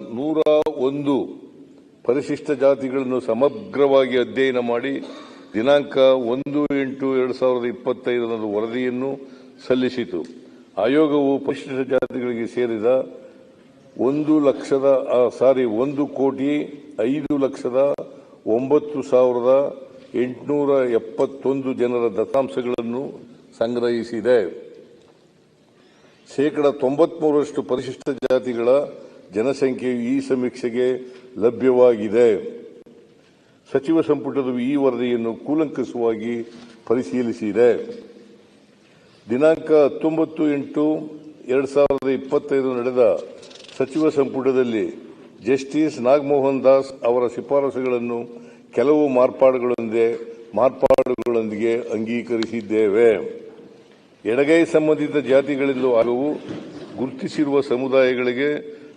ನೂರ ಒಂದು ಪರಿಶಿಷ್ಟ ಜಾತಿಗಳನ್ನು ಸಮಗ್ರವಾಗಿ ಅಧ್ಯಯನ ಮಾಡಿ ದಿನಾಂಕ ಒಂದು ಎಂಟು ಎರಡು ಸಾವಿರದ ಇಪ್ಪತ್ತೈದರಂದು ವರದಿಯನ್ನು ಸಲ್ಲಿಸಿತು. ಆಯೋಗವು ಪರಿಶಿಷ್ಟ ಜಾತಿಗಳಿಗೆ ಸೇರಿದ ಒಂದು ಲಕ್ಷದ ಸಾರಿ, ಒಂದು ಕೋಟಿ ಐದು ಲಕ್ಷದ ಒಂಬತ್ತು ಸಾವಿರದ ಎಂಟುನೂರ ಎಪ್ಪತ್ತೊಂದು ಜನರ ದತ್ತಾಂಶಗಳನ್ನು ಸಂಗ್ರಹಿಸಿದೆ. ಶೇಕಡ ತೊಂಬತ್ಮೂರರಷ್ಟು ಪರಿಶಿಷ್ಟ ಜಾತಿಗಳ ಜನಸಂಖ್ಯೆಯು ಈ ಸಮೀಕ್ಷೆಗೆ ಲಭ್ಯವಾಗಿದೆ. ಸಚಿವ ಸಂಪುಟದ ಈ ವರದಿಯನ್ನು ಕೂಲಂಕಷವಾಗಿ ಪರಿಶೀಲಿಸಿದೆ. ದಿನಾಂಕ ಹತ್ತೊಂಬತ್ತು ಎಂಟು ಎರಡು ಸಾವಿರದ ಇಪ್ಪತ್ತೈದು ನಡೆದ ಸಚಿವ ಸಂಪುಟದಲ್ಲಿ ಜಸ್ಟಿಸ್ ನಾಗಮೋಹನ್ ದಾಸ್ ಅವರ ಶಿಫಾರಸುಗಳನ್ನು ಕೆಲವು ಮಾರ್ಪಾಡುಗಳೊಂದಿಗೆ ಮಾರ್ಪಾಡುಗಳೊಂದಿಗೆ ಅಂಗೀಕರಿಸಿದ್ದೇವೆ. ಎಡಗೈ ಸಂಬಂಧಿತ ಜಾತಿಗಳಿಂದ ಹಾಗೂ ಗುರುತಿಸಿರುವ ಸಮುದಾಯಗಳಿಗೆ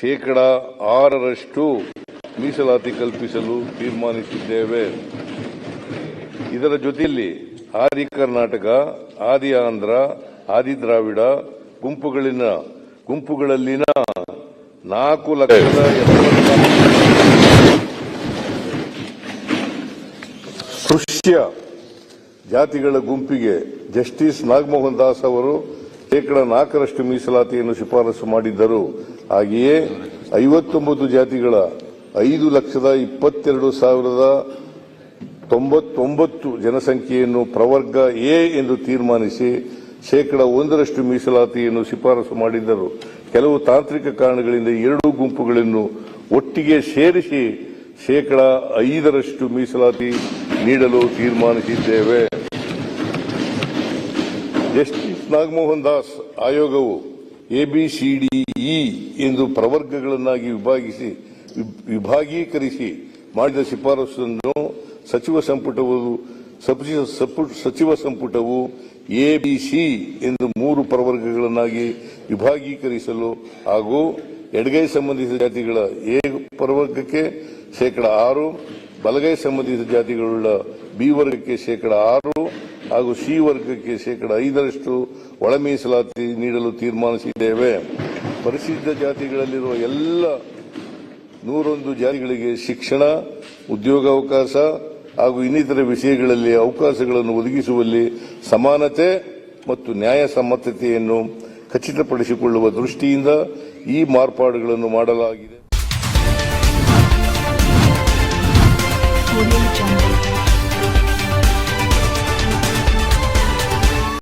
ಶೇಕಡ ಆರರಷ್ಟು ಮೀಸಲಾತಿ ಕಲ್ಪಿಸಲು ತೀರ್ಮಾನಿಸಿದ್ದೇವೆ. ಇದರ ಜೊತೆಯಲ್ಲಿ ಆದಿ ಕರ್ನಾಟಕ, ಆದಿ ಆಂಧ್ರ, ಆದಿ ದ್ರಾವಿಡ ಗುಂಪುಗಳಲ್ಲಿನ ಗುಂಪುಗಳಲ್ಲಿನ ನಾಲ್ಕು ಲಕ್ಷದ ಕೃಷ್ಯ ಜಾತಿಗಳ ಗುಂಪಿಗೆ ಜಸ್ಟಿಸ್ ನಾಗಮೋಹನ್ ದಾಸ್ ಅವರು ಶೇಕಡ ನಾಲ್ಕರಷ್ಟು ಮೀಸಲಾತಿಯನ್ನು ಶಿಫಾರಸು ಮಾಡಿದ್ದರು. ಹಾಗೆಯೇ ಐವತ್ತೊಂಬತ್ತು ಜಾತಿಗಳ ಐದು ಲಕ್ಷದ ಇಪ್ಪತ್ತೆರಡು ಸಾವಿರದ ತೊಂಬತ್ತೊಂಬತ್ತು ಜನಸಂಖ್ಯೆಯನ್ನು ಪ್ರವರ್ಗ ಎ ಎಂದು ತೀರ್ಮಾನಿಸಿ ಶೇಕಡ ಒಂದರಷ್ಟು ಮೀಸಲಾತಿಯನ್ನು ಶಿಫಾರಸು ಮಾಡಿದ್ದರು. ಕೆಲವು ತಾಂತ್ರಿಕ ಕಾರಣಗಳಿಂದ ಎರಡೂ ಗುಂಪುಗಳನ್ನು ಒಟ್ಟಿಗೆ ಸೇರಿಸಿ ಶೇಕಡ ಐದರಷ್ಟು ಮೀಸಲಾತಿ ನೀಡಲು ತೀರ್ಮಾನಿಸಿದ್ದೇವೆ. ಜಸ್ಟಿಸ್ ನಾಗಮೋಹನ್ ದಾಸ್ ಆಯೋಗವು ಎಬಿಸಿಡಿಇ ಎಂದು ಪ್ರವರ್ಗಗಳನ್ನಾಗಿ ವಿಭಾಗಿಸಿ, ವಿಭಾಗೀಕರಿಸಿ ಮಾಡಿದ ಶಿಫಾರಸನ್ನು ಸಚಿವ ಸಂಪುಟವು ಸಪಿ- ಸಪು- ಸಚಿವ ಸಂಪುಟವು ಎಬಿಸಿ ಎಂದು ಮೂರು ಪ್ರವರ್ಗಗಳನ್ನಾಗಿ ವಿಭಾಗೀಕರಿಸಲು ಹಾಗೂ ಎಡಗೈ ಸಂಬಂಧಿತ ಜಾತಿಗಳ ಎ ಪ್ರವರ್ಗಕ್ಕೆ ಶೇಕಡ ಆರು, ಬಲಗೈ ಸಂಬಂಧಿತ ಜಾತಿಗಳುಳ್ಳ ಬಿ ವರ್ಗಕ್ಕೆ ಶೇಕಡ ಆರು ಹಾಗೂ ಸಿ ವರ್ಗಕ್ಕೆ ಶೇಕಡ ಐದರಷ್ಟು ಒಳ ಮೀಸಲಾತಿ ನೀಡಲು ತೀರ್ಮಾನಿಸಿದ್ದೇವೆ. ಪರಿಶಿಷ್ಟ ಜಾತಿಗಳಲ್ಲಿರುವ ಎಲ್ಲ ನೂರೊಂದು ಜಾತಿಗಳಿಗೆ ಶಿಕ್ಷಣ ಉದ್ಯೋಗಾವಕಾಶ ಹಾಗೂ ಇನ್ನಿತರ ವಿಷಯಗಳಲ್ಲಿ ಅವಕಾಶಗಳನ್ನು ಒದಗಿಸುವಲ್ಲಿ ಸಮಾನತೆ ಮತ್ತು ನ್ಯಾಯಸಮ್ಮತತೆಯನ್ನು ಖಚಿತಪಡಿಸಿಕೊಳ್ಳುವ ದೃಷ್ಟಿಯಿಂದ ಈ ಮಾರ್ಪಾಡುಗಳನ್ನು ಮಾಡಲಾಗಿದೆ.